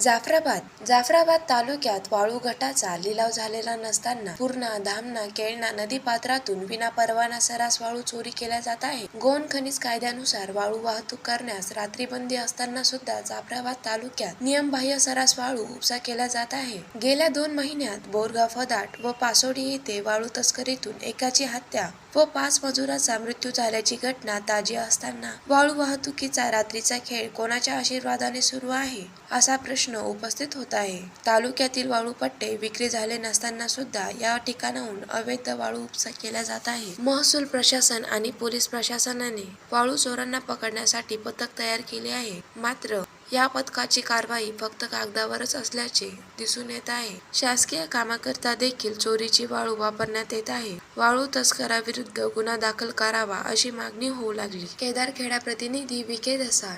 जाफराबाद. जाफराबाद तालुक्यात वाळू गटाचा लिलाव झालेला नसताना पूर्णा धामणा केळणा नदी पात्रातून विना परवाना सरास वाळू चोरी केल्या जात आहे. गोन खनिज कायद्यानुसार वाळू वाहतूक करण्यास रात्री बंदी असताना सुद्धा जाफराबाद तालुक्यात नियमबाह्य सरास वाळू उपसा केला जात आहे. गेल्या दोन महिन्यात बोरगाव फदाट व पासोडी येथे वाळू तस्करीतून एकाची हत्या व पाच मजुराचा मृत्यू झाल्याची घटना ताजी असताना वाळू वाहतुकीचा रात्रीचा खेळ कोणाच्या आशीर्वादाने सुरू आहे असा प्रश्न उपस्थित होत आहे. तालुक्यातील वाळू पट्टे विक्री झाले नसताना सुद्धा या ठिकाणाहून अवैध वाळू उपसा केला जात आहे महसूल प्रशासन आणि पोलीस प्रशासनाने वाळू चोरांना पकडण्यासाठी पथक तयार केले आहे. मात्र या पथकाची कारवाई फक्त कागदावरच असल्याचे दिसून येत आहे. शासकीय कामाकरता देखील चोरीची वाळू वापरण्यात येत आहे. वाळू तस्कराविरुद्ध गुन्हा दाखल करावा अशी मागणी होऊ लागली. केदारखेडा प्रतिनिधी विके धसाळ